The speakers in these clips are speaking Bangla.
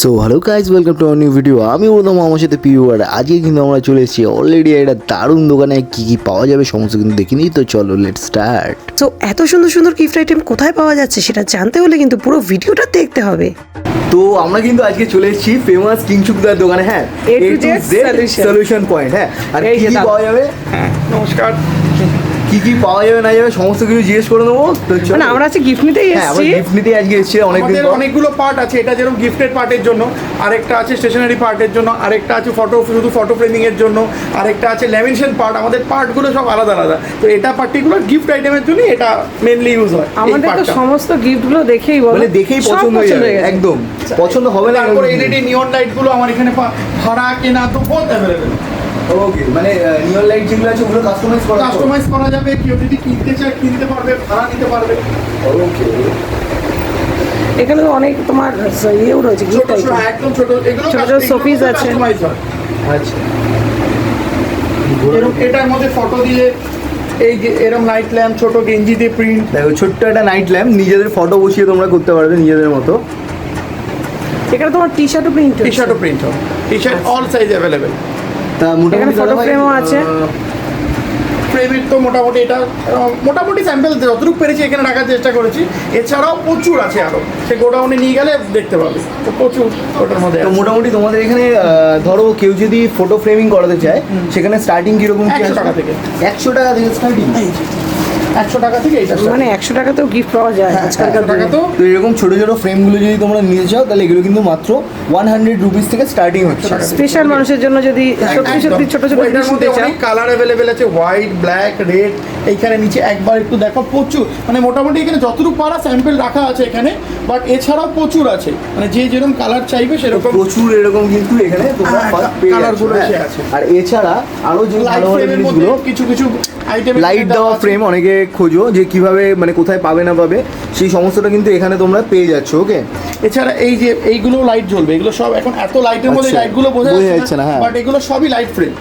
So hello guys welcome to new video আমি বলতাম আমার সাথে পিউ আর আজকে কিন্তু আমরা চলে এসেছি অলরেডি একটা দারুণ দোকানে কী কী পাওয়া যাবে সমস্ত কিন্তু দেখিনি তো চলো লেট স্টার্ট তো এত সুন্দর সুন্দর গিফট আইটেম কোথায় পাওয়া যাচ্ছে সেটা জানতে হলে কিন্তু পুরো ভিডিওটা দেখতে হবে। তো আমরা কিন্তু আজকে চলে এসেছি ফেমাস কিংসুকদার দোকানে হ্যাঁ. সলিউশন পয়েন্ট হ্যাঁ? আর কি। পাওয়া যাবে? নমস্কার। কি কি পাওয়া যাবে না যাবে সমস্ত কিছু জিজ্ঞেস করে নেব। তো। মানে আমরা আজকে গিফট নিতেই হ্যাঁ আমরা এসেছি। গিফট নিতে আজকে এসেছি অনেকদিন অনেকগুলো পার্ট আছে এটা যেরকম গিফটেড পার্টের জন্য আরেকটা আছে স্টেশনারি পার্টের জন্য আরেকটা আছে ফটো শুধু ফটো ফ্রেমিং এর জন্য আরেকটা আছে ল্যামিনেশন পার্ট আমাদের পার্টগুলো সব আলাদা আলাদা। তো এটা পার্টিকুলার গিফট আইটেমের জন্য এটা মেনলি ইউজ হয় আমাদের তো সমস্ত গিফটগুলো দেখেই বলো মানে দেখেই পছন্দ হয়ে যাবে একদম। পছন্দ হবে না তারপরে এলইডি নিয়ন লাইটগুলো আমার এখানে পা- ভাড়া কেনা তো বোথ অ্যাভেলেবেল ওকে মানে নিয়ন লাইট যেগুলো আছে ওগুলো কাস্টমাইজ করা কাস্টমাইজ করা যাবে কেউ যদি কিনতে চায় কিনতে পারবে ভাড়া নিতে পারবে। ওকে এখানে অনেক তোমার ইয়েও রয়েছে ছোট ছোট একদম ছোট। এগুলো ছোট ছোট আছে। আচ্ছা। এরকম এটার মধ্যে ফটো দিয়ে এই যে এরকম লাইট ল্যাম্প ছোট গেঞ্জি দিয়ে প্রিন্ট দেখো ছোট্ট একটা নাইট ল্যাম্প নিজেদের ফটো বসিয়ে তোমরা করতে পারবে নিজেদের মতো। এখানে তোমার টি শার্টও প্রিন্ট টি শার্টও প্রিন্ট হবে T shirt all size available এখানে দাদাভাই, frame আছে। ফ্রেমের তো মোটামুটি এটা মোটামুটি স্যাম্পল যতটুকু পেরেছি এখানে রাখার চেষ্টা করেছি। এছাড়াও প্রচুর আছে আরও সে গোডাউনে নিয়ে গেলে দেখতে পাবে। তো প্রচুর ওটার মধ্যে তো মোটামুটি তোমাদের এখানে ধরো কেউ যদি ফটো ফ্রেমিং করাতে চায় সেখানে স্টার্টিং কীরকম কি 100 আছে? টাকা থেকে। একশো টাকা থেকে স্টার্টিং একশো টাকা থেকে এইটা মানে একশো টাকাতেও গিফট পাওয়া যায় হ্যাঁ, আজকালকার টাকা তো তো এরকম ছোট ছোট ফ্রেমগুলো যদি তোমরা নিতে চাও তাহলে এগুলো কিন্তু মাত্র ওয়ান হান্ড্রেড রুপিস থেকে স্টার্টিং হচ্ছে। স্পেশাল মানুষের জন্য যদি সত্যি সত্যি ছোট ছোট জিনিস নিতে চাও। কালার অ্যাভেলেবেল আছে হোয়াইট ব্ল্যাক রেড এইখানে নিচে একবার একটু দেখো প্রচুর। মানে মোটামুটি এখানে যতটুকু পারা স্যাম্পল রাখা আছে এখানে বাট এছাড়াও প্রচুর আছে। মানে যে যেরকম কালার চাইবে সেরকম প্রচুর এরকম কিন্তু এখানে তোমরা হ্যাঁ, হ্যাঁ। আছে। আর এছাড়া আরও যে লাইট ভালো ভালো ফ্রেমের মধ্যে জিনিসগুলো কিছু কিছু আইটেম লাইট দেওয়া ফ্রেম অনেকে খোঁজো যে কীভাবে মানে কোথায় পাবে না পাবে সেই সমস্তটা কিন্তু এখানে তোমরা পেয়ে যাচ্ছ ওকে এছাড়া এই যে এইগুলো লাইট জ্বলবে এগুলো সব এখন এত লাইটের মধ্যে আচ্ছা, লাইটগুলো বোঝা বোঝা যাচ্ছে না, না হ্যাঁ। বাট এগুলো সবই লাইট ফ্রেম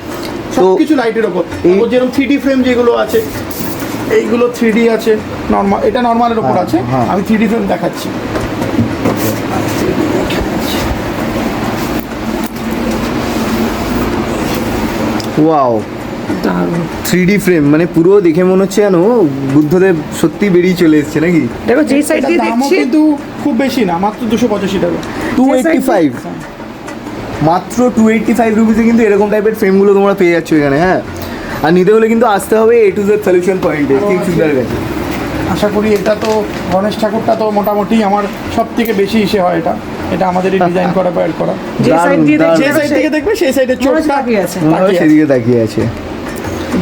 তো সব কিছু লাইটের ওপর যেরকম থ্রি ফ্রেম যেগুলো আছে এইগুলো থ্রি আছে নর্মাল এটা নর্মালের ওপর হ্যাঁ, আছে হ্যাঁ। আমি থ্রি ফ্রেম দেখাচ্ছি ওয়াও। থ্রি ফ্রেম মানে পুরো দেখে মনে হচ্ছে জানো বুদ্ধদেব সত্যি বেরিয়ে চলে এসছে নাকি? দেখো যেই সাইড দিয়ে দেখছি কিন্তু খুব বেশি না মাত্র দুশো পঁচাশি টাকা। টু এইটটি ফাইভ মাত্র টু এইটটি ফাইভ রুপিসে কিন্তু এরকম টাইপের ফ্রেমগুলো তোমরা পেয়ে যাচ্ছ এখানে হ্যাঁ? আর নিতে হলে কিন্তু আসতে হবে এ টু জেড সলিউশন পয়েন্টে আরও কিং সুন্দর কাছে আশা করি এটা তো গণেশ ঠাকুরটা তো মোটামুটি আমার সব থেকে বেশি ইসে হয় এটা। এটা আমাদের ডিজাইন করা বাইর করা। যে সাইড দিয়ে যে সাইড থেকে দেখবে সেই সাইডে চোখটা তাকিয়ে আছে। সেদিকে তাকিয়ে আছে।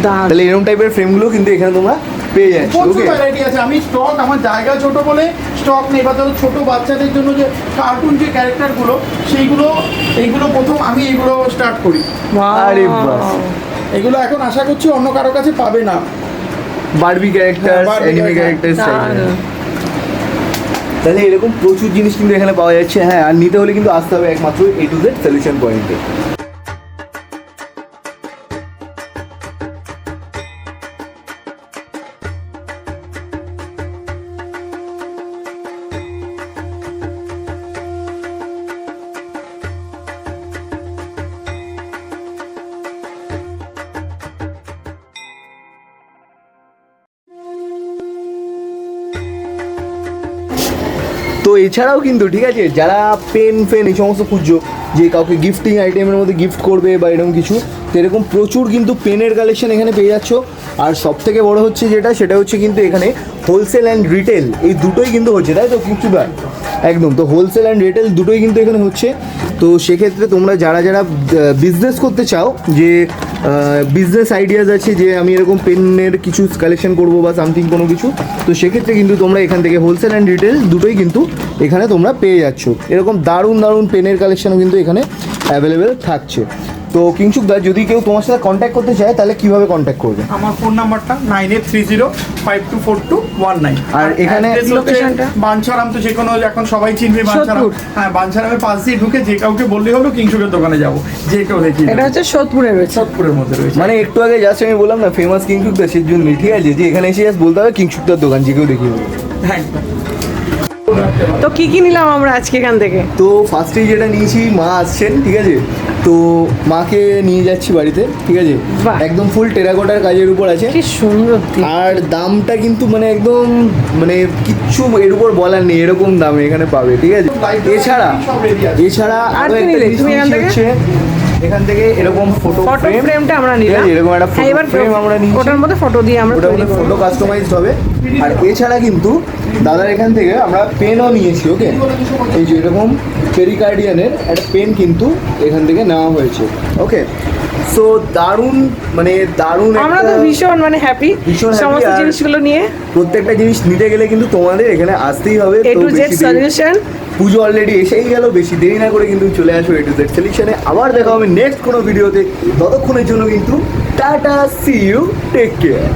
তাহলে এরকম টাইপের ফ্রেমগুলো কিন্তু এখানে তোমরা পেয়ে যাচ্ছ প্রচুর ভ্যারাইটি আছে। আমি স্টক আমার জায়গা ছোট বলে স্টক নেই বা ধরো ছোট বাচ্চাদের জন্য যে কার্টুন যে ক্যারেক্টারগুলো সেইগুলো এইগুলো প্রথম আমি এইগুলো স্টার্ট করি। আরে বাস। এগুলো এখন আশা করছি অন্য কারও কাছে পাবে না। বারবি ক্যারেক্টার অ্যানিমে ক্যারেক্টার তাহলে এরকম প্রচুর জিনিস কিন্তু এখানে পাওয়া যাচ্ছে হ্যাঁ আর নিতে হলে কিন্তু আসতে হবে একমাত্র এ টু জেড সলিউশন পয়েন্টে তো এছাড়াও কিন্তু, ঠিক আছে, যারা পেন ফেন এই সমস্ত খুঁজছো, যে কাউকে গিফটিং আইটেমের মধ্যে গিফট করবে বা এরকম কিছু, তো এরকম প্রচুর কিন্তু পেনের কালেকশন এখানে পেয়ে যাচ্ছ। আর সব থেকে বড় হচ্ছে যেটা, সেটা হচ্ছে কিন্তু এখানে হোলসেল অ্যান্ড রিটেল এই দুটোই কিন্তু হচ্ছে, তাই তো কিছু ব্যাপার একদম, তো হোলসেল অ্যান্ড রিটেল দুটোই কিন্তু এখানে হচ্ছে। তো সেক্ষেত্রে তোমরা যারা যারা বিজনেস করতে চাও, যে বিজনেস আইডিয়াস আছে যে আমি এরকম পেনের কিছু কালেকশন করব বা সামথিং কোনো কিছু। তো সেক্ষেত্রে কিন্তু তোমরা এখান থেকে হোলসেল অ্যান্ড রিটেল দুটোই কিন্তু এখানে তোমরা পেয়ে যাচ্ছ। এরকম দারুণ দারুণ পেনের কালেকশনও কিন্তু এখানে অ্যাভেলেবেল থাকছে। তো কিংসুক দা যদি কেউ তোমার সাথে কন্ট্যাক্ট করতে চায় তাহলে কীভাবে কন্ট্যাক্ট করবে? আমার ফোন নাম্বারটা nine eight three zero five two four two one nine আর এখানে? বাঞ্ছারাম তো যে কোনো এখন সবাই চিনবে বাঞ্ছারাম। হ্যাঁ বাঞ্ছারামের পাশ দিয়ে ঢুকে যে কাউকে বললেই হলো কিংসুকের দোকানে যাব। যে কেউ দেখি এটা হচ্ছে সোদপুরে রয়েছে। সোদপুরের মধ্যে রয়েছে। মানে একটু আগে জাস্ট আমি বললাম না ফেমাস কিংসুক দা সেই জন্যই ঠিক আছে যে এখানে এসে জাস্ট বলতে হবে কিংসুক দার দোকান যে কেউ দেখিয়ে দেবে একদম। তো কি কি নিলাম আমরা আজকে এখান থেকে? তো ফার্স্টেই যেটা নিয়েছি মা আসছেন ঠিক আছে? তো মাকে নিয়ে যাচ্ছি বাড়িতে ঠিক আছে। একদম ফুল টেরাকোটার কাজের উপর আছে। কি সুন্দর। আর দামটা কিন্তু মানে একদম মানে কিচ্ছু এর উপর বলার নেই এরকম দামে এখানে পাবে ঠিক আছে? এছাড়া এছাড়া আর একটা? হচ্ছে এখান থেকে এরকম ফটো ফটো ফ্রেমটা আমরা নিলাম। এরকম একটা এবার ফ্রেম আমরা ওটার মধ্যে ফটো দিয়ে আমরা ওটা ফটো কাস্টমাইজড হবে। আর এছাড়া কিন্তু দাদার এখান থেকে আমরা পেনও নিয়েছি ওকে এই যে এরকম পেরিকার্ডিয়ানের একটা পেন কিন্তু এখান থেকে নেওয়া হয়েছে। ওকে সো দারুণ মানে দারুণ আমরা তো ভীষণ মানে হ্যাপি ভীষণ সমস্ত জিনিসগুলো নিয়ে। প্রত্যেকটা জিনিস নিতে গেলে কিন্তু তোমাদের এখানে আসতেই হবে। A to Z solution puja already এসেই গেল বেশি দেরি না করে কিন্তু চলে আসো এ টু জেড সেলেকশনে আবার দেখা হবে নেক্সট কোনো ভিডিওতে ততক্ষণের জন্য কিন্তু tata see you take care